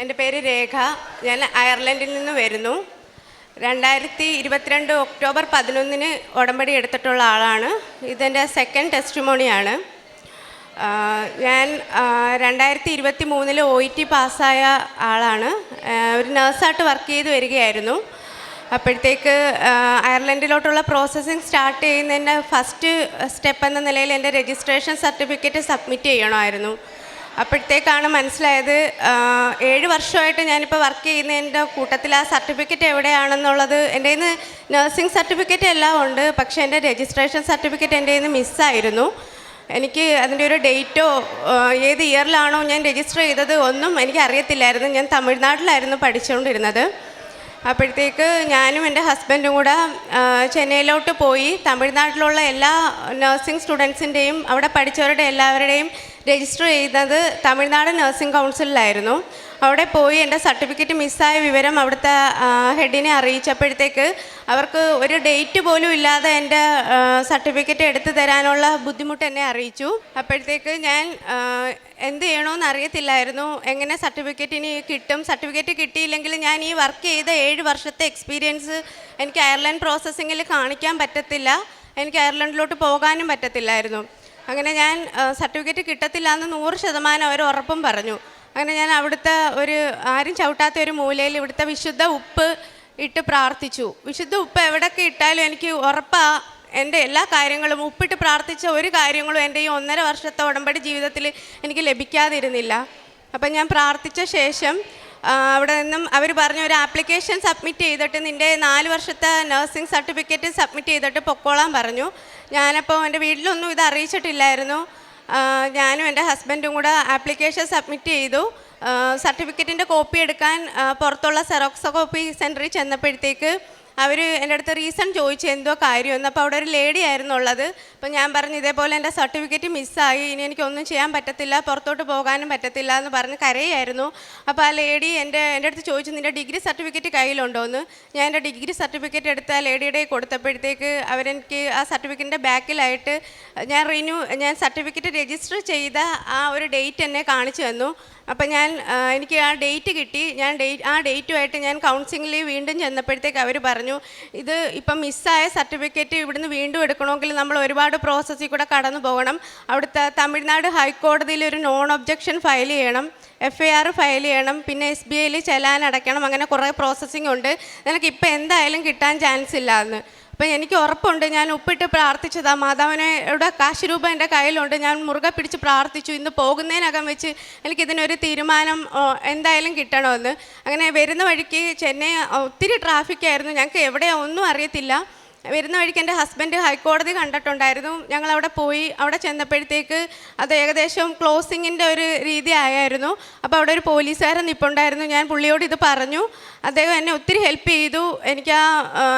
എന്റെ പേര് രേഖ. ഞാൻ അയർലൻഡിൽ നിന്ന് വരുന്നു. രണ്ടായിരത്തി ഇരുപത്തിരണ്ട് ഒക്ടോബർ പതിനൊന്നിന് ഉടമ്പടി എടുത്തിട്ടുള്ള ആളാണ്. ഇതെന്റെ സെക്കൻഡ് ടെസ്റ്റിമോണിയാണ് ഞാൻ രണ്ടായിരത്തി ഇരുപത്തി മൂന്നിൽ ഒ ഇ ടി പാസ്സായ ആളാണ്. ഒരു നേഴ്സായിട്ട് വർക്ക് ചെയ്ത് വരികയായിരുന്നു. അപ്പോഴത്തേക്ക് അയർലൻഡിലോട്ടുള്ള പ്രോസസ്സിങ് സ്റ്റാർട്ട് ചെയ്യുന്നതിന്റെ ഫസ്റ്റ് സ്റ്റെപ്പ് എന്ന നിലയിൽ എന്റെ രജിസ്ട്രേഷൻ സർട്ടിഫിക്കറ്റ് സബ്മിറ്റ് ചെയ്യണമായിരുന്നു. അപ്പോഴത്തേക്കാണ് മനസ്സിലായത് ഏഴ് വർഷമായിട്ട് ഞാനിപ്പോൾ വർക്ക് ചെയ്യുന്നതിന്റെ കൂട്ടത്തിൽ ആ സർട്ടിഫിക്കറ്റ് എവിടെയാണെന്നുള്ളത്. എന്റെ നിന്ന് നഴ്സിംഗ് സർട്ടിഫിക്കറ്റ് എല്ലാം ഉണ്ട് പക്ഷേ എന്റെ രജിസ്ട്രേഷൻ സർട്ടിഫിക്കറ്റ് എന്റെ നിന്ന് മിസ്സായിരുന്നു എനിക്ക് അതിന്റെ ഒരു ഡേറ്റോ ഏത് ഇയറിലാണോ ഞാൻ രജിസ്റ്റർ ചെയ്തത് ഒന്നും എനിക്ക് അറിയത്തില്ലായിരുന്നു ഞാൻ തമിഴ്നാട്ടിലായിരുന്നു പഠിച്ചുകൊണ്ടിരുന്നത്. അപ്പോഴത്തേക്ക് ഞാനും എന്റെ ഹസ്ബൻഡും കൂടെ ചെന്നൈയിലോട്ട് പോയി. തമിഴ്നാട്ടിലുള്ള എല്ലാ നഴ്സിംഗ് സ്റ്റുഡൻസിന്റെയും അവിടെ പഠിച്ചവരുടെ എല്ലാവരുടെയും രജിസ്റ്റർ ചെയ്തത് തമിഴ്നാട് നഴ്സിംഗ് കൗൺസിലിലായിരുന്നു. അവിടെ പോയി എന്റെ സർട്ടിഫിക്കറ്റ് മിസ്സായ വിവരം അവിടുത്തെ ഹെഡിനെ അറിയിച്ചപ്പോഴത്തേക്ക് അവർക്ക് ഒരു ഡേറ്റ് പോലും ഇല്ലാതെ എന്റെ സർട്ടിഫിക്കറ്റ് എടുത്തു തരാനുള്ള ബുദ്ധിമുട്ട് എന്നെ അറിയിച്ചു. അപ്പോഴത്തേക്ക് ഞാൻ എന്ത് ചെയ്യണമെന്ന് അറിയത്തില്ലായിരുന്നു. എങ്ങനെ സർട്ടിഫിക്കറ്റ് ഇനി കിട്ടും? സർട്ടിഫിക്കറ്റ് കിട്ടിയില്ലെങ്കിൽ ഞാൻ ഈ വർക്ക് ചെയ്ത ഏഴ് വർഷത്തെ എക്സ്പീരിയൻസ് എനിക്ക് അയർലൻഡ് പ്രോസസ്സിങ്ങിൽ കാണിക്കാൻ പറ്റത്തില്ല. എനിക്ക് അയർലൻഡിലോട്ട് പോകാനും പറ്റത്തില്ലായിരുന്നു. അങ്ങനെ ഞാൻ സർട്ടിഫിക്കറ്റ് കിട്ടത്തില്ല എന്ന് നൂറ് ശതമാനം അവർ ഉറപ്പും പറഞ്ഞു. അങ്ങനെ ഞാൻ അവിടുത്തെ ഒരു ആരും ചവിട്ടാത്ത ഒരു മൂലയിൽ ഇവിടുത്തെ വിശുദ്ധ ഉപ്പ് ഇട്ട് പ്രാർത്ഥിച്ചു. വിശുദ്ധ ഉപ്പ് എവിടെയൊക്കെ ഇട്ടാലും എനിക്ക് ഉറപ്പാ എന്റെ എല്ലാ കാര്യങ്ങളും ഉപ്പിട്ട് പ്രാർത്ഥിച്ച ഒരു കാര്യങ്ങളും എന്റെ ഈ ഒന്നര വർഷത്തെ ഉടമ്പടി ജീവിതത്തിൽ എനിക്ക് ലഭിക്കാതിരുന്നില്ല. അപ്പം ഞാൻ പ്രാർത്ഥിച്ച ശേഷം അവിടെ നിന്നും അവർ പറഞ്ഞ ഒരു ആപ്ലിക്കേഷൻ സബ്മിറ്റ് ചെയ്തിട്ട് നിന്റെ നാല് വർഷത്തെ നഴ്സിംഗ് സർട്ടിഫിക്കറ്റ് സബ്മിറ്റ് ചെയ്തിട്ട് പൊക്കോളാൻ പറഞ്ഞു. ഞാനപ്പോൾ എന്റെ വീട്ടിലൊന്നും ഇത് അറിയിച്ചിട്ടില്ലായിരുന്നു. ഞാനും എന്റെ ഹസ്ബൻഡും കൂടെ ആപ്ലിക്കേഷൻ സബ്മിറ്റ് ചെയ്തു. സർട്ടിഫിക്കറ്റിന്റെ കോപ്പി എടുക്കാൻ പുറത്തുള്ള സെറോക്സ് കോപ്പി സെന്ററിൽ ചെന്നപ്പോഴത്തേക്ക് അവർ എന്റെ അടുത്ത് റീസൺ ചോദിച്ചു എന്തോ കാര്യമെന്ന് അപ്പോൾ അവിടെ ഒരു ലേഡി ആയിരുന്നു ഉള്ളത്. അപ്പോൾ ഞാൻ പറഞ്ഞു ഇതേപോലെ എന്റെ സർട്ടിഫിക്കറ്റ് മിസ്സായി ഇനി എനിക്കൊന്നും ചെയ്യാൻ പറ്റത്തില്ല. പുറത്തോട്ട് പോകാനും പറ്റത്തില്ല എന്ന് പറഞ്ഞ് കരയായിരുന്നു. അപ്പോൾ ആ ലേഡി എന്റെ എന്റെ അടുത്ത് ചോദിച്ചു നിന്റെ ഡിഗ്രി സർട്ടിഫിക്കറ്റ് കയ്യിലുണ്ടോ? എന്ന്. ഞാൻ എന്റെ ഡിഗ്രി സർട്ടിഫിക്കറ്റ് എടുത്ത് ആ ലേഡിയുടെ കൊടുത്തപ്പോഴത്തേക്ക് അവരെനിക്ക് ആ സർട്ടിഫിക്കറ്റിന്റെ ബാക്കിലായിട്ട് ഞാൻ റിന്യൂ ഞാൻ സർട്ടിഫിക്കറ്റ് രജിസ്റ്റർ ചെയ്ത ആ ഒരു ഡേറ്റ് എന്നെ കാണിച്ചു തന്നു. അപ്പം ഞാൻ എനിക്ക് ആ ഡേറ്റ് കിട്ടി. ഞാൻ ഡേറ്റ് ആ ഡേറ്റുമായിട്ട് ഞാൻ കൗൺസിലിംഗിൽ വീണ്ടും ചെന്നപ്പോഴത്തേക്ക് അവർ പറഞ്ഞു ഇത് ഇപ്പം മിസ്സായ സർട്ടിഫിക്കറ്റ് ഇവിടുന്ന് വീണ്ടും എടുക്കണമെങ്കിൽ നമ്മൾ ഒരുപാട് പ്രോസസ്സിൽ കൂടെ കടന്നു പോകണം. അവിടുത്തെ തമിഴ്നാട് ഹൈക്കോടതിയിൽ ഒരു നോൺ ഒബ്ജക്ഷൻ ഫയൽ ചെയ്യണം. എഫ് ഐ ആർ ഫയൽ ചെയ്യണം. പിന്നെ എസ് ബി ഐയിൽ ചെലാൻ അടയ്ക്കണം. അങ്ങനെ കുറേ പ്രോസസ്സിംഗ് ഉണ്ട്. നിനക്ക് ഇപ്പം എന്തായാലും കിട്ടാൻ ചാൻസ് ഇല്ല അപ്പം എനിക്ക് ഉറപ്പുണ്ട്. ഞാൻ ഉപ്പിട്ട് പ്രാർത്ഥിച്ചതാ. മാതാവിനോട് കാശ് രൂപ എന്റെ കയ്യിലുണ്ട്. ഞാൻ മുറുകെ പിടിച്ച് പ്രാർത്ഥിച്ചു. ഇന്ന് പോകുന്നതിനകം വെച്ച് എനിക്കിതിനൊരു തീരുമാനം എന്തായാലും കിട്ടണമെന്ന്. അങ്ങനെ വരുന്ന വഴിക്ക് ചെന്നൈ ഒത്തിരി ട്രാഫിക്കായിരുന്നു. ഞങ്ങൾക്ക് എവിടെയാ ഒന്നും അറിയത്തില്ല. വരുന്ന വഴിക്ക് എന്റെ ഹസ്ബൻഡ് ഹൈക്കോടതി കണ്ടിട്ടുണ്ടായിരുന്നു. ഞങ്ങൾ അവിടെ പോയി അവിടെ ചെന്നപ്പോഴത്തേക്ക് അത് ഏകദേശം ക്ലോസിങ്ങിന്റെ ഒരു രീതി ആയായിരുന്നു. അപ്പോൾ അവിടെ ഒരു പോലീസുകാരൻ നിൽപ്പുണ്ടായിരുന്നു ഞാൻ പുള്ളിയോട് ഇത് പറഞ്ഞു. അദ്ദേഹം എന്നെ ഒത്തിരി ഹെൽപ്പ് ചെയ്തു. എനിക്ക് ആ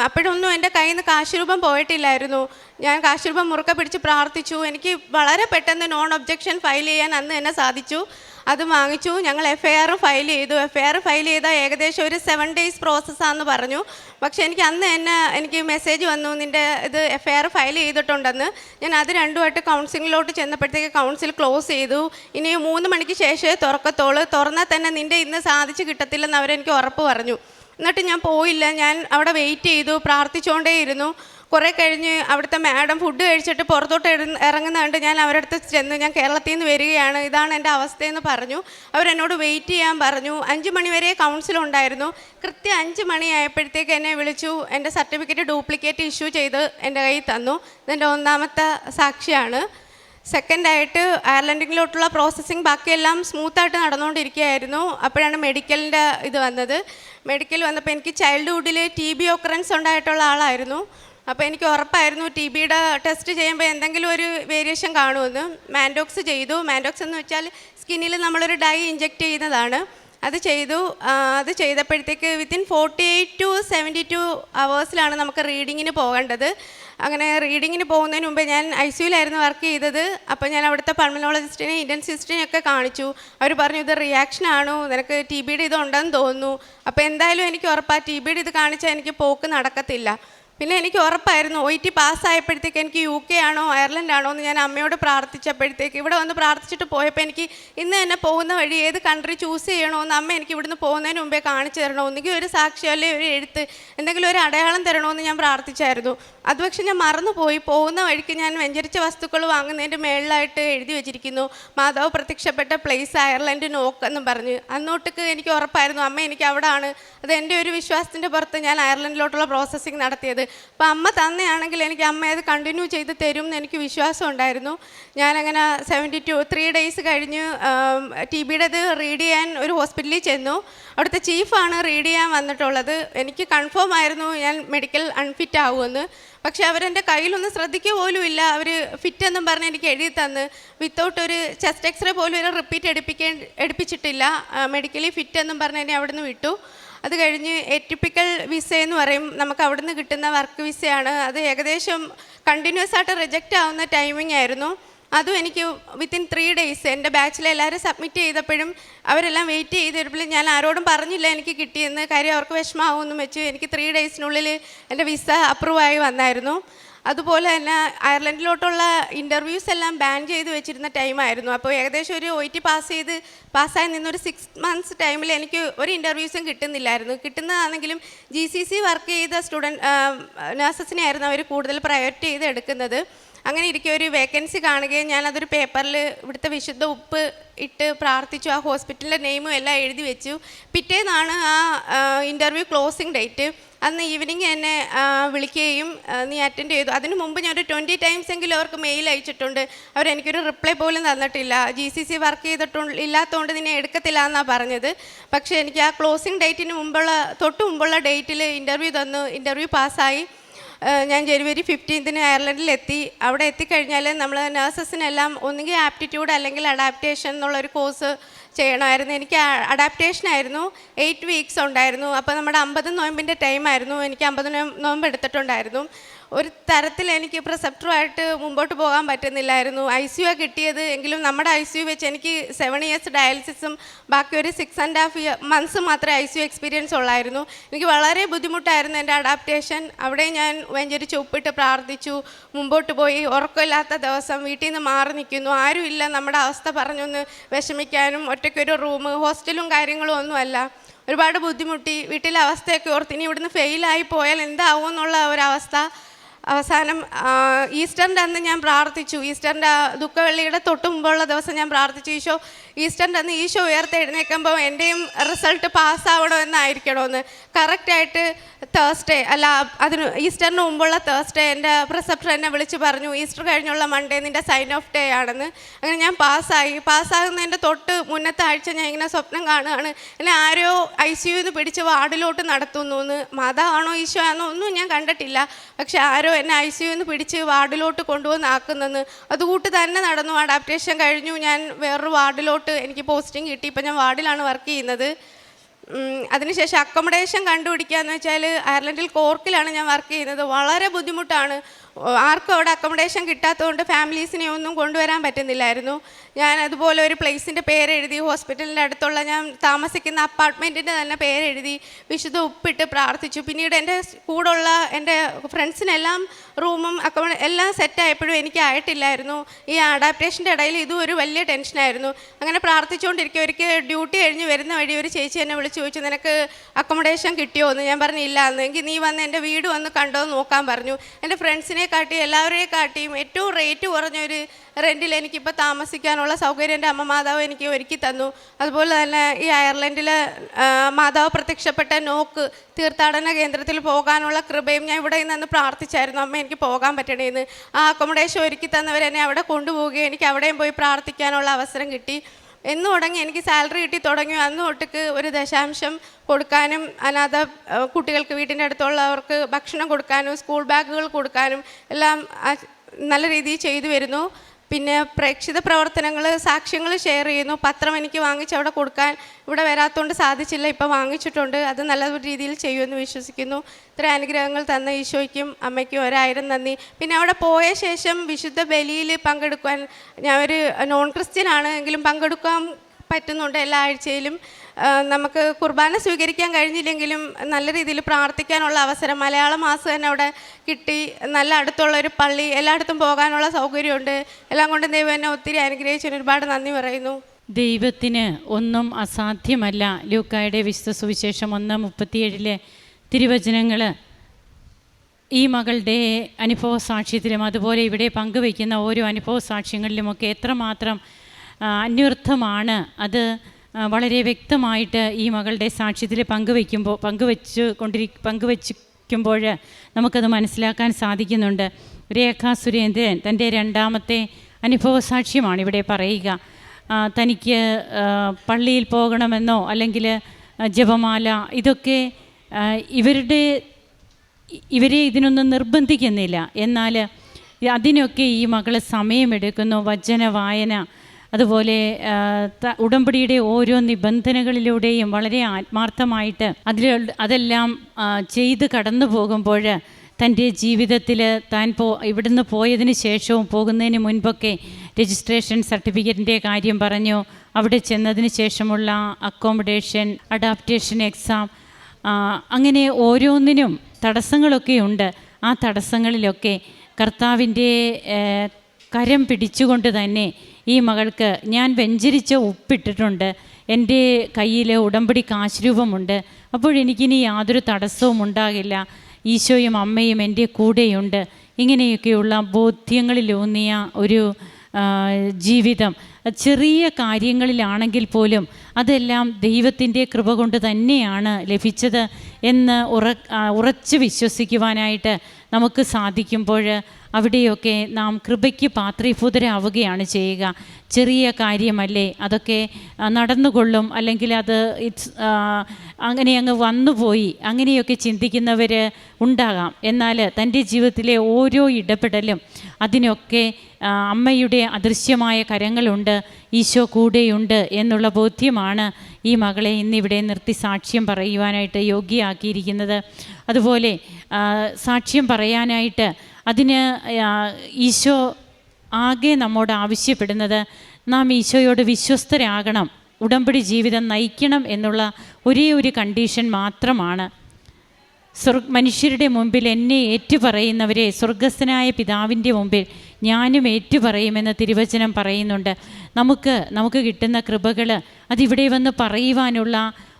അപ്പോഴൊന്നും എന്റെ കയ്യിൽ നിന്ന് കാശ് രൂപം പോയിട്ടില്ലായിരുന്നു. ഞാൻ കാശ് രൂപം മുറുക്കെ പിടിച്ച് പ്രാർത്ഥിച്ചു. എനിക്ക് വളരെ പെട്ടെന്ന് നോൺ ഒബ്ജക്ഷൻ ഫയൽ ചെയ്യാൻ അന്ന് എന്നെ സാധിച്ചു. അത് വാങ്ങിച്ചു. ഞങ്ങൾ എഫ് ഐ ആർ ഫയൽ ചെയ്തു. എഫ് ഐ ആർ ഫയൽ ചെയ്താൽ ഏകദേശം ഒരു സെവൻ ഡേയ്സ് പ്രോസസ്സാണെന്ന് പറഞ്ഞു. പക്ഷേ എനിക്ക് അന്ന് തന്നെ എനിക്ക് മെസ്സേജ് വന്നു. നിന്റെ ഇത് എഫ് ഐ ആർ ഫയൽ ചെയ്തിട്ടുണ്ടെന്ന്. ഞാൻ അത് രണ്ടുമായിട്ട് കൗൺസിലിങ്ങിലോട്ട് ചെന്നപ്പോഴത്തേക്ക് കൗൺസിൽ ക്ലോസ് ചെയ്തു. ഇനി മൂന്ന് മണിക്ക് ശേഷമേ തുറക്കത്തോളൂ തുറന്നാൽ തന്നെ നിന്റെ ഇന്ന് സാധിച്ച് കിട്ടത്തില്ലെന്ന് അവരെനിക്ക് ഉറപ്പ് പറഞ്ഞു. എന്നിട്ട് ഞാൻ പോയില്ല. ഞാൻ അവിടെ വെയിറ്റ് ചെയ്തു. പ്രാർത്ഥിച്ചുകൊണ്ടേയിരുന്നു. കുറേ കഴിഞ്ഞ് അവിടുത്തെ മാഡം ഫുഡ് കഴിച്ചിട്ട് പുറത്തോട്ട് ഇറങ്ങുന്നുണ്ട് ഞാൻ അവരുടെ അടുത്ത് ചെന്ന് ഞാൻ കേരളത്തിൽ നിന്ന് വരികയാണ്. ഇതാണ് എന്റെ അവസ്ഥയെന്ന് പറഞ്ഞു. അവരെന്നോട് വെയിറ്റ് ചെയ്യാൻ പറഞ്ഞു. അഞ്ച് മണിവരെ കൗൺസിൽ ഉണ്ടായിരുന്നു. കൃത്യം അഞ്ച് മണിയായപ്പോഴത്തേക്ക് എന്നെ വിളിച്ചു. എന്റെ സർട്ടിഫിക്കറ്റ് ഡ്യൂപ്ലിക്കേറ്റ് ഇഷ്യൂ ചെയ്ത് എന്റെ കയ്യിൽ തന്നു. ഇതെന്റെ ഒന്നാമത്തെ സാക്ഷിയാണ്. സെക്കൻഡായിട്ട് അയർലൻഡിലോട്ടുള്ള പ്രോസസ്സിങ് ബാക്കിയെല്ലാം സ്മൂത്തായിട്ട് നടന്നുകൊണ്ടിരിക്കുകയായിരുന്നു. അപ്പോഴാണ് മെഡിക്കലിന്റെ ഇത് വന്നത്. മെഡിക്കൽ വന്നപ്പോൾ എനിക്ക് ചൈൽഡ്ഹുഡിൽ ടി ബി ഒക്കറൻസ് ഉണ്ടായിട്ടുള്ള ആളായിരുന്നു. അപ്പോൾ എനിക്ക് ഉറപ്പായിരുന്നു ടി ബിയുടെ ടെസ്റ്റ് ചെയ്യുമ്പോൾ എന്തെങ്കിലും ഒരു വേരിയേഷൻ കാണുമെന്ന്. മാൻഡോക്സ് ചെയ്തു. മാൻഡോക്സ് എന്ന് വെച്ചാൽ സ്കിന്നിൽ നമ്മളൊരു ഡൈ ഇഞ്ചെക്റ്റ് ചെയ്യുന്നതാണ്. അത് ചെയ്തു. അത് ചെയ്തപ്പോഴത്തേക്ക് within forty eight to seventy two അവേഴ്സിലാണ് നമുക്ക് റീഡിങ്ങിന് പോകേണ്ടത്. അങ്ങനെ റീഡിങ്ങിന് പോകുന്നതിന് മുമ്പ് ഞാൻ ഐ സിയുലായിരുന്നു വർക്ക് ചെയ്തത്. അപ്പോൾ ഞാൻ അവിടുത്തെ പൾമനോളജിസ്റ്റിനെ ഇൻഡൻസിസ്റ്റിനെ ഒക്കെ കാണിച്ചു. അവർ പറഞ്ഞു ഇത് റിയാക്ഷൻ ആണോ. നിനക്ക് ടി ബിയുടെ ഇത് ഉണ്ടെന്ന് തോന്നുന്നു. അപ്പോൾ എന്തായാലും എനിക്ക് ഉറപ്പാണ് ടി ബിയുടെ ഇത് കാണിച്ചാൽ എനിക്ക് പോക്ക് നടക്കത്തില്ല. പിന്നെ എനിക്ക് ഉറപ്പായിരുന്നു. ഒ ടി പാസ്സായപ്പോഴത്തേക്ക് എനിക്ക് യു കെ ആണോ അയർലൻഡ് ആണോ എന്ന് ഞാൻ അമ്മയോട് പ്രാർത്ഥിച്ചപ്പോഴത്തേക്ക് ഇവിടെ വന്ന് പ്രാർത്ഥിച്ചിട്ട് പോയപ്പോൾ എനിക്ക് ഇന്ന് തന്നെ പോകുന്ന വഴി ഏത് കൺട്രി ചൂസ് ചെയ്യണമെന്ന് അമ്മ എനിക്ക് ഇവിടുന്ന് പോകുന്നതിന് മുമ്പേ കാണിച്ചു തരണോ? ഒന്നുകിൽ ഒരു സാക്ഷി അല്ലെങ്കിൽ ഒരു എഴുത്ത് എന്തെങ്കിലും ഒരു അടയാളം തരണമെന്ന് ഞാൻ പ്രാർത്ഥിച്ചായിരുന്നു. അത് പക്ഷെ ഞാൻ മറന്നുപോയി. പോകുന്ന വഴിക്ക് ഞാൻ വെഞ്ചരിച്ച വസ്തുക്കൾ വാങ്ങുന്നതിന്റെ മേളിലായിട്ട് എഴുതി വെച്ചിരിക്കുന്നു. മാതാവ് പ്രത്യക്ഷപ്പെട്ട പ്ലേസ് അയർലൻഡ് നോക്ക് എന്ന് പറഞ്ഞ്. അന്നോട്ടേക്ക് എനിക്ക് ഉറപ്പായിരുന്നു. അമ്മ എനിക്ക് അവിടെ ആണ് അത് എന്റെ ഒരു വിശ്വാസത്തിന്റെ പുറത്ത് ഞാൻ അയർലൻഡിലോട്ടുള്ള പ്രോസസ്സിങ് നടത്തിയത്. അപ്പോൾ അമ്മ തന്നെയാണെങ്കിൽ എനിക്ക് അമ്മ അത് കണ്ടിന്യൂ ചെയ്ത് തരും എന്ന് എനിക്ക് വിശ്വാസം ഉണ്ടായിരുന്നു. ഞാനങ്ങനെ സെവന്റി ടു ത്രീ ഡേയ്സ് കഴിഞ്ഞ് ടി ബിയുടേത് റീഡ് ചെയ്യാൻ ഒരു ഹോസ്പിറ്റലിൽ ചെന്നു. അവിടുത്തെ ചീഫാണ് റീഡ് ചെയ്യാൻ വന്നിട്ടുള്ളത്. എനിക്ക് കൺഫേം ആയിരുന്നു ഞാൻ മെഡിക്കൽ അൺഫിറ്റ് ആവുമെന്ന്. പക്ഷേ അവരെന്റെ കയ്യിലൊന്നും ശ്രദ്ധിക്കുക പോലും ഇല്ല. അവർ ഫിറ്റ് എന്നും പറഞ്ഞ് എനിക്ക് എഴുതി തന്ന്. വിത്തൗട്ട് ഒരു ചെസ്റ്റ് എക്സ്റേ പോലും ഒരു റിപ്പീറ്റ് എടുപ്പിക്കേ എടുപ്പിച്ചിട്ടില്ല. മെഡിക്കലി ഫിറ്റ് എന്നും പറഞ്ഞ് എന്നെ അവിടുന്ന് വിട്ടു. അത് കഴിഞ്ഞ് എറ്റിപ്പിക്കൽ വിസ എന്ന് പറയും. നമുക്ക് അവിടുന്ന് കിട്ടുന്ന വർക്ക് വിസയാണ് അത് ഏകദേശം കണ്ടിന്യൂസ് ആയിട്ട് റിജക്റ്റ് ആവുന്ന ടൈമിംഗ് ആയിരുന്നു. അതും എനിക്ക് വിത്തിൻ ത്രീ ഡേയ്സ് എന്റെ ബാച്ചിൽ എല്ലാവരും സബ്മിറ്റ് ചെയ്തപ്പോഴും അവരെല്ലാം വെയിറ്റ് ചെയ്തപ്പോഴും ഞാൻ ആരോടും പറഞ്ഞില്ല എനിക്ക് കിട്ടിയെന്ന്. കാര്യം അവർക്ക് വിഷമാവുമെന്നും വെച്ച് എനിക്ക് ത്രീ ഡേയ്സിനുള്ളിൽ എന്റെ വിസ അപ്രൂവ് ആയി വന്നായിരുന്നു. അതുപോലെ തന്നെ അയർലൻഡിലോട്ടുള്ള ഇന്റർവ്യൂസ് എല്ലാം ബാൻ ചെയ്ത് വെച്ചിരുന്ന ടൈമായിരുന്നു അപ്പോൾ ഏകദേശം ഒരു ഒ ടി പാസ് ചെയ്ത് പാസ്സായി നിന്നൊരു സിക്സ് മന്ത്സ് ടൈമിൽ എനിക്ക് ഒരു ഇന്റർവ്യൂസും കിട്ടുന്നില്ലായിരുന്നു. കിട്ടുന്നതാണെങ്കിലും ജി സി സി വർക്ക് ചെയ്ത സ്റ്റുഡന്റ് നഴ്സസിനെ ആയിരുന്നു അവർ കൂടുതൽ പ്രയോറിറ്റി ചെയ്ത് എടുക്കുന്നത് അങ്ങനെ ഇരിക്കെ ഒരു വേക്കൻസി കാണുകയും ഞാൻ അതൊരു പേപ്പറിൽ ഇവിടുത്തെ വിശുദ്ധ ഉപ്പ് ഇട്ട് പ്രാർത്ഥിച്ചു ആ ഹോസ്പിറ്റലിന്റെ നെയിമും എല്ലാം എഴുതി വെച്ചു. പിറ്റേന്നാണ് ആ ഇന്റർവ്യൂ ക്ലോസിംഗ് ഡേറ്റ് അന്ന് ഈവനിങ് എന്നെ വിളിക്കുകയും നീ അറ്റൻഡ് ചെയ്തു. അതിന് മുമ്പ് ഞാൻ ഒരു ട്വന്റി ടൈംസ് എങ്കിലും അവർക്ക് മെയിൽ അയച്ചിട്ടുണ്ട്. അവരെനിക്കൊരു റിപ്ലൈ പോലും തന്നിട്ടില്ല. ജി സി സി വർക്ക് ചെയ്തിട്ടുണ്ട് ഇല്ലാത്തതുകൊണ്ട് നിന്നെ എടുക്കത്തില്ല എന്നാണ് പറഞ്ഞത്. പക്ഷേ എനിക്ക് ആ ക്ലോസിംഗ് ഡേറ്റിന് മുമ്പുള്ള തൊട്ട് മുമ്പുള്ള ഡേറ്റിൽ ഇന്റർവ്യൂ തന്നു. ഇന്റർവ്യൂ പാസ്സായി ഞാൻ ജനുവരി ഫിഫ്റ്റീൻത്തിന് അയർലൻഡിൽ എത്തി അവിടെ എത്തിക്കഴിഞ്ഞാൽ നമ്മൾ നഴ്സസിനെല്ലാം ഒന്നുകിൽ ആപ്റ്റിറ്റ്യൂഡ് അല്ലെങ്കിൽ അഡാപ്റ്റേഷൻ എന്നുള്ളൊരു കോഴ്സ് ചെയ്യണമായിരുന്നു. എനിക്ക് അഡാപ്റ്റേഷൻ ആയിരുന്നു. എയ്റ്റ് വീക്സ് ഉണ്ടായിരുന്നു. അപ്പോൾ നമ്മുടെ അമ്പത് നോയമ്പിന്റെ ടൈമായിരുന്നു എനിക്ക് അമ്പത് നോയമ്പ് എടുത്തിട്ടുണ്ടായിരുന്നു. ഒരു തരത്തിൽ എനിക്ക് പ്രസപ്റ്ററുമായിട്ട് മുമ്പോട്ട് പോകാൻ പറ്റുന്നില്ലായിരുന്നു. ഐ സി യു കിട്ടിയത് എങ്കിലും നമ്മുടെ ഐ സി യു വെച്ച് എനിക്ക് സെവൻ ഇയേഴ്സ് ഡയാലിസിസും ബാക്കി ഒരു six and half year months മാത്രമേ ഐ സി യു എക്സ്പീരിയൻസ് ഉള്ളായിരുന്നു. എനിക്ക് വളരെ ബുദ്ധിമുട്ടായിരുന്നു എന്റെ അഡാപ്റ്റേഷൻ അവിടെ ഞാൻ വെഞ്ചരിച്ച് ഉപ്പിട്ട് പ്രാർത്ഥിച്ചു. മുമ്പോട്ട് പോയി ഉറക്കമില്ലാത്ത ദിവസം വീട്ടിൽ നിന്ന് മാറി നിൽക്കുന്നു. ആരുമില്ല നമ്മുടെ അവസ്ഥ പറഞ്ഞൊന്ന് വിഷമിക്കാനും ഒറ്റയ്ക്കൊരു റൂം ഹോസ്റ്റലും കാര്യങ്ങളും ഒന്നുമല്ല. ഒരുപാട് ബുദ്ധിമുട്ടി. വീട്ടിലെ അവസ്ഥയൊക്കെ ഓർത്ത് ഇനി ഇവിടുന്ന് ഫെയിലായി പോയാൽ എന്താവും എന്നുള്ള ഒരവസ്ഥ അവസാനം ഈസ്റ്ററിന്റെ അന്ന് ഞാൻ പ്രാർത്ഥിച്ചു. ഈസ്റ്ററിന്റെ ദുഃഖവെള്ളിയുടെ തൊട്ട് മുമ്പുള്ള ദിവസം ഞാൻ പ്രാർത്ഥിച്ചു ഈശോ ഈസ്റ്ററിന്റെ അന്ന് ഈശോ ഉയർത്തെഴുന്നേക്കുമ്പോൾ എന്റെയും റിസൾട്ട് പാസ്സാവണോ എന്നായിരിക്കണമെന്ന് കറക്റ്റായിട്ട് തേഴ്സ്ഡേ അല്ല അതിന് ഈസ്റ്ററിന് മുമ്പുള്ള തേഴ്സ്ഡേ എന്റെ പ്രിസെപ്റ്റർ എന്നെ വിളിച്ച് പറഞ്ഞു ഈസ്റ്റർ കഴിഞ്ഞുള്ള മൺഡേ നിന്റെ സൈൻ ഓഫ് ഡേ ആണെന്ന്. അങ്ങനെ ഞാൻ പാസ്സായി. പാസ്സാകുന്നതിന്റെ തൊട്ട് മുന്നത്തെ ആഴ്ച ഞാൻ ഇങ്ങനെ സ്വപ്നം കാണുകയാണ്. എന്നെ ആരോ ഐ സി യുന്ന് പിടിച്ച് വാർഡിലോട്ട് നടത്തുന്നു എന്ന് മാതാവാണോ ഈശോ ആണോ ഒന്നും ഞാൻ കണ്ടിട്ടില്ല. പക്ഷെ ആരോ എന്നെ ഐ സി യുന്ന് പിടിച്ച് വാർഡിലോട്ട് കൊണ്ടുവന്ന് ആക്കുന്നെന്ന്. അതുകൂട്ട് തന്നെ നടന്നു. അഡാപ്റ്റേഷൻ കഴിഞ്ഞു. ഞാൻ വേറൊരു വാർഡിലോട്ട് എനിക്ക് പോസ്റ്റിംഗ് കിട്ടി. ഇപ്പം ഞാൻ വാർഡിലാണ് വർക്ക് ചെയ്യുന്നത്. അതിനുശേഷം അക്കോമഡേഷൻ കണ്ടുപിടിക്കുക എന്ന് വെച്ചാൽ അയർലൻഡിൽ കോർക്കിലാണ് ഞാൻ വർക്ക് ചെയ്യുന്നത്. വളരെ ബുദ്ധിമുട്ടാണ്. ആർക്കും അവിടെ അക്കോമഡേഷൻ കിട്ടാത്തതുകൊണ്ട് ഫാമിലീസിനെ ഒന്നും കൊണ്ടുവരാൻ പറ്റുന്നില്ലായിരുന്നു. ഞാൻ അതുപോലെ ഒരു പ്ലേസിന്റെ പേരെഴുതി ഹോസ്പിറ്റലിന്റെ അടുത്തുള്ള ഞാൻ താമസിക്കുന്ന അപ്പാർട്ട്മെന്റിന്റെ തന്നെ പേരെഴുതി വിശുദ്ധ ഉപ്പിട്ട് പ്രാർത്ഥിച്ചു. പിന്നീട് എന്റെ കൂടെയുള്ള എന്റെ ഫ്രണ്ട്സിനെല്ലാം റൂമും അക്കോമഡ എല്ലാം സെറ്റായപ്പോഴും എനിക്കായിട്ടില്ലായിരുന്നു ഈ അഡാപ്റ്റേഷന്റെ ഇടയിൽ ഇതും ഒരു വലിയ ടെൻഷനായിരുന്നു അങ്ങനെ പ്രാർത്ഥിച്ചുകൊണ്ടിരിക്കുക ഒരിക്കൽ ഡ്യൂട്ടി കഴിഞ്ഞ് വരുന്ന വഴി ഒരു ചേച്ചി എന്നെ വിളിച്ച് ചോദിച്ചു നിനക്ക് അക്കോമഡേഷൻ കിട്ടിയോ? എന്ന് ഞാൻ പറഞ്ഞില്ല എന്ന് എങ്കിൽ നീ വന്ന് എന്റെ വീട് വന്ന് കണ്ടോ നോക്കാൻ പറഞ്ഞു. എന്റെ ഫ്രണ്ട്സിനെ കാട്ടി എല്ലാവരെയും കാട്ടിയും ഏറ്റവും റേറ്റ് കുറഞ്ഞൊരു റെന്റിൽ എനിക്കിപ്പോൾ താമസിക്കാനുള്ള സൗകര്യം എന്റെ അമ്മ മാതാവ് എനിക്ക് ഒരുക്കി തന്നു. അതുപോലെ തന്നെ ഈ അയർലൻഡിൽ മാതാവ് പ്രത്യക്ഷപ്പെട്ട നോക്ക് തീർത്ഥാടന കേന്ദ്രത്തിൽ പോകാനുള്ള കൃപയും ഞാൻ ഇവിടെ നിന്ന് പ്രാർത്ഥിച്ചായിരുന്നു. അമ്മ എനിക്ക് പോകാൻ പറ്റണേന്ന്. ആ അക്കോമഡേഷൻ ഒരുക്കി തന്നവരെന്നെ അവിടെ കൊണ്ടുപോവുകയും എനിക്ക് അവിടെയും പോയി പ്രാർത്ഥിക്കാനുള്ള അവസരം കിട്ടി. എന്ന് തുടങ്ങി എനിക്ക് സാലറി കിട്ടി തുടങ്ങി. അന്ന് തൊട്ടിക്ക് ഒരു ദശാംശം കൊടുക്കാനും അനാഥ കുട്ടികൾക്ക് വീട്ടിന്റെ അടുത്തുള്ളവർക്ക് ഭക്ഷണം കൊടുക്കാനും സ്കൂൾ ബാഗുകൾ കൊടുക്കാനും എല്ലാം നല്ല രീതിയിൽ ചെയ്തു വരുന്നു. പിന്നെ പ്രേക്ഷിത പ്രവർത്തനങ്ങൾ സാക്ഷ്യങ്ങൾ ഷെയർ ചെയ്യുന്നു. പത്രം എനിക്ക് വാങ്ങിച്ച് അവിടെ കൊടുക്കാൻ ഇവിടെ വരാത്തതുകൊണ്ട് സാധിച്ചില്ല ഇപ്പം വാങ്ങിച്ചിട്ടുണ്ട്. അത് നല്ല രീതിയിൽ ചെയ്യുമെന്ന് വിശ്വസിക്കുന്നു. ഇത്ര അനുഗ്രഹങ്ങൾ തന്ന ഈശോയ്ക്കും അമ്മയ്ക്കും ഒരായിരം നന്ദി. പിന്നെ അവിടെ പോയ ശേഷം വിശുദ്ധ ബലിയിൽ പങ്കെടുക്കാൻ ഞാൻ ഒരു നോൺ ക്രിസ്ത്യൻ ആണ്. എങ്കിലും പങ്കെടുക്കാൻ പറ്റുന്നുണ്ട് എല്ലാ ആഴ്ചയിലും. നമുക്ക് കുർബാന സ്വീകരിക്കാൻ കഴിഞ്ഞില്ലെങ്കിലും നല്ല രീതിയിൽ പ്രാർത്ഥിക്കാനുള്ള അവസരം മലയാള മാസം തന്നെ അവിടെ കിട്ടി. നല്ല അടുത്തുള്ള ഒരു പള്ളി എല്ലായിടത്തും പോകാനുള്ള സൗകര്യമുണ്ട്. എല്ലാം കൊണ്ട് ദൈവം എന്നെ ഒത്തിരി അനുഗ്രഹിച്ചതിന് ഒരുപാട് നന്ദി പറയുന്നു. ദൈവത്തിന് ഒന്നും അസാധ്യമല്ല. ലൂക്കായുടെ വിശുദ്ധ സുവിശേഷം ഒന്ന് മുപ്പത്തിയേഴിലെ തിരുവചനങ്ങൾ ഈ മകളുടെ അനുഭവ സാക്ഷ്യത്തിലും അതുപോലെ ഇവിടെ പങ്കുവയ്ക്കുന്ന ഓരോ അനുഭവ സാക്ഷ്യങ്ങളിലുമൊക്കെ എത്രമാത്രം അന്വർത്ഥമാണ്. അത് വളരെ വ്യക്തമായിട്ട് ഈ മകളുടെ സാക്ഷ്യത്തിൽ പങ്കുവയ്ക്കുമ്പോൾ പങ്കുവച്ച് കൊണ്ടിരി പങ്കുവച്ചിരിക്കുമ്പോൾ നമുക്കത് മനസ്സിലാക്കാൻ സാധിക്കുന്നുണ്ട്. രേഖ സുരേന്ദ്രൻ തന്റെ രണ്ടാമത്തെ അനുഭവ സാക്ഷ്യമാണ് ഇവിടെ പറയുക. തനിക്ക് പള്ളിയിൽ പോകണമെന്നോ അല്ലെങ്കിൽ ജപമാല ഇതൊക്കെ ഇവരുടെ ഇവരെ ഇതിനൊന്നും നിർബന്ധിക്കുന്നില്ല. എന്നാൽ അതിനൊക്കെ ഈ മകൾ സമയമെടുക്കുന്നു. വചന വായന അതുപോലെ ഉടമ്പടിയുടെ ഓരോ നിബന്ധനകളിലൂടെയും വളരെ ആത്മാർത്ഥമായിട്ട് അതിൽ അതെല്ലാം ചെയ്ത് കടന്നു പോകുമ്പോൾ തന്റെ ജീവിതത്തിൽ താൻ പോ ഇവിടുന്ന് പോയതിന് ശേഷവും പോകുന്നതിന് മുൻപൊക്കെ രജിസ്ട്രേഷൻ സർട്ടിഫിക്കറ്റിന്റെ കാര്യം പറഞ്ഞു. അവിടെ ചെന്നതിന് ശേഷമുള്ള അക്കോമഡേഷൻ അഡാപ്റ്റേഷൻ എക്സാം അങ്ങനെ ഓരോന്നിനും തടസ്സങ്ങളൊക്കെ ഉണ്ട് ആ തടസ്സങ്ങളിലൊക്കെ കർത്താവിന്റെ കരം പിടിച്ചുകൊണ്ട് തന്നെ ഈ മകൾക്ക് ഞാൻ വെഞ്ചരിച്ച ഉപ്പിട്ടിട്ടുണ്ട്. എന്റെ കയ്യിൽ ഉടമ്പടി കാശ് രൂപമുണ്ട് അപ്പോഴെനിക്കിനി യാതൊരു തടസ്സവും ഉണ്ടാകില്ല. ഈശോയും അമ്മയും എന്റെ കൂടെയുണ്ട്. ഇങ്ങനെയൊക്കെയുള്ള ബോധ്യങ്ങളിലൂന്നിയ ഒരു ജീവിതം. ചെറിയ കാര്യങ്ങളിലാണെങ്കിൽ പോലും അതെല്ലാം ദൈവത്തിന്റെ കൃപ കൊണ്ട് തന്നെയാണ് ലഭിച്ചത് എന്ന് ഉറ ഉറച്ച് വിശ്വസിക്കുവാനായിട്ട് നമുക്ക് സാധിക്കുമ്പോൾ അവിടെയൊക്കെ നാം കൃപയ്ക്ക് പാത്രീഭൂതരാവുകയാണ് ചെയ്യുക. ചെറിയ കാര്യമല്ലേ? അതൊക്കെ നടന്നുകൊള്ളും. അല്ലെങ്കിൽ അത് ഇറ്റ്സ് അങ്ങനെ അങ്ങ് വന്നുപോയി. അങ്ങനെയൊക്കെ ചിന്തിക്കുന്നവർ ഉണ്ടാകാം. എന്നാൽ തന്റെ ജീവിതത്തിലെ ഓരോ ഇടപെടലും അതിനൊക്കെ അമ്മയുടെ അദൃശ്യമായ കരങ്ങളുണ്ട് ഈശോ കൂടെയുണ്ട് എന്നുള്ള ബോധ്യമാണ് ഈ മകളെ ഇന്നിവിടെ നിർത്തി സാക്ഷ്യം പറയുവാനായിട്ട് യോഗ്യയാക്കിയിരിക്കുന്നത്. അതുപോലെ സാക്ഷ്യം പറയാനായിട്ട് അതിന് ഈശോ ആകെ നമ്മോട് ആവശ്യപ്പെടുന്നത് നാം ഈശോയോട് വിശ്വസ്തരാകണം. ഉടമ്പടി ജീവിതം നയിക്കണം എന്നുള്ള ഒരേ ഒരു കണ്ടീഷൻ മാത്രമാണ്. സ്വർ മനുഷ്യരുടെ മുമ്പിൽ എന്നെ ഏറ്റുപറയുന്നവരെ സ്വർഗസ്ഥനായ പിതാവിന്റെ മുമ്പിൽ ഞാനും ഏറ്റുപറയുമെന്ന് തിരുവചനം പറയുന്നുണ്ട്. നമുക്ക് നമുക്ക് കിട്ടുന്ന കൃപകൾ അതിവിടെ വന്ന് പറയുവാനുള്ള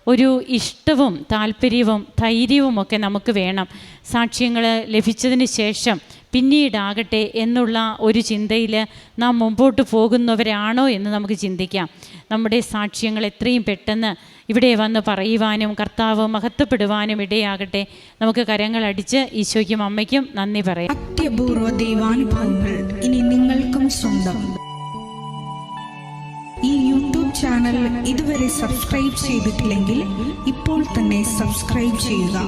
ഒരു ഇഷ്ടവും താല്പര്യവും ധൈര്യവും ഒക്കെ നമുക്ക് വേണം. സാക്ഷ്യങ്ങൾ ലഭിച്ചതിന് ശേഷം പിന്നീടാകട്ടെ എന്നുള്ള ഒരു ചിന്തയിൽ നാം മുമ്പോട്ട് പോകുന്നവരാണോ എന്ന് നമുക്ക് ചിന്തിക്കാം. നമ്മുടെ സാക്ഷ്യങ്ങൾ എത്രയും പെട്ടെന്ന് ഇവിടെ വന്ന് പറയുവാനും കർത്താവ് മഹത്വപ്പെടുവാനും ഇടയാകട്ടെ. നമുക്ക് കരങ്ങൾ അടിച്ച് ഈശോയ്ക്കും അമ്മയ്ക്കും നന്ദി പറയാം. അത്യപൂർവ ദൈവാനുഭവങ്ങൾ ഇനി നിങ്ങൾക്കും സ്വന്തം. ഈ യൂട്യൂബ് ചാനൽ ഇതുവരെ സബ്സ്ക്രൈബ് ചെയ്തിട്ടില്ലെങ്കിൽ ഇപ്പോൾ തന്നെ സബ്സ്ക്രൈബ് ചെയ്യുക.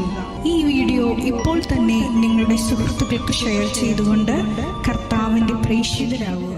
ഈ വീഡിയോ ഇപ്പോൾ തന്നെ നിങ്ങളുടെ സുഹൃത്തുക്കൾക്ക് ഷെയർ ചെയ്തുകൊണ്ട് കർത്താവിന്റെ പ്രേക്ഷിതരാകുക.